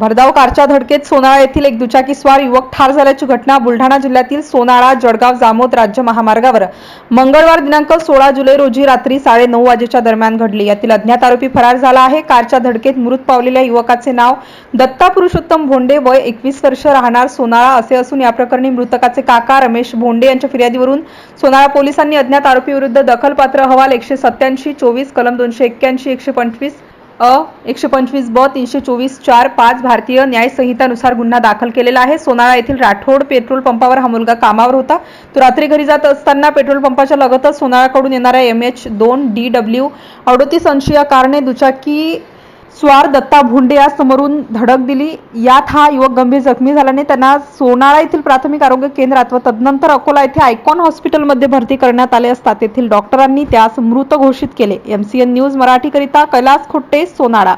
भरधाव कारच्या धडकेत सोनाळा येथील एक दुचाकीस्वार युवक ठार झाल्याची घटना बुलढाणा जिल्ह्यातील सोनाळा जळगाव जामोद राज्य महामार्गावर. मंगळवार दिनांक सोळा जुलै रोजी रात्री साडे नऊ वाजेच्या दरम्यान घडली. यातील अज्ञात आरोपी फरार झाला आहे. कारच्या धडकेत मृत पावलेल्या युवकाचे नाव दत्ता पुरुषोत्तम भोंडे वय एकवीस वर्ष राहणार सोनाळा असे असून या प्रकरणी मृतकाचे काका रमेश भोंडे यांच्या फिर्यादीवरून सोनाळा पोलिसांनी अज्ञात आरोपी विरुद्ध दखलपात्र अहवाल एकशे सत्याऐंशी चोवीस कलम दोनशे एक्क्याऐंशी एकशे पंचवीस अ एकशे पंचवीस ब तीनशे चोवीस चार पाच भारतीय न्याय संहितानुसार गुन्हा दाखल केलेला आहे. सोनाळा येथील राठोड पेट्रोल पंपावर हा मुलगा कामावर होता. तो रात्री घरी जात असताना पेट्रोल पंपाच्या लगतच सोनाळ्याकडून येणाऱ्या एम एच दोन डी डब्ल्यू अडोतीस अंशी या कारने दुचाकी स्वार दत्ता भोंडे या समोरून धडक दिली. यात हा युवक गंभीर जखमी झाल्याने त्यांना सोनाळा येथील प्राथमिक आरोग्य केंद्रात व तदनंतर अकोला येथे आयकॉन हॉस्पिटलमध्ये भरती करण्यात आले असता तेथील डॉक्टरांनी त्यास मृत घोषित केले. एमसीएन न्यूज मराठीकरिता कैलास खुट्टे सोनाळा.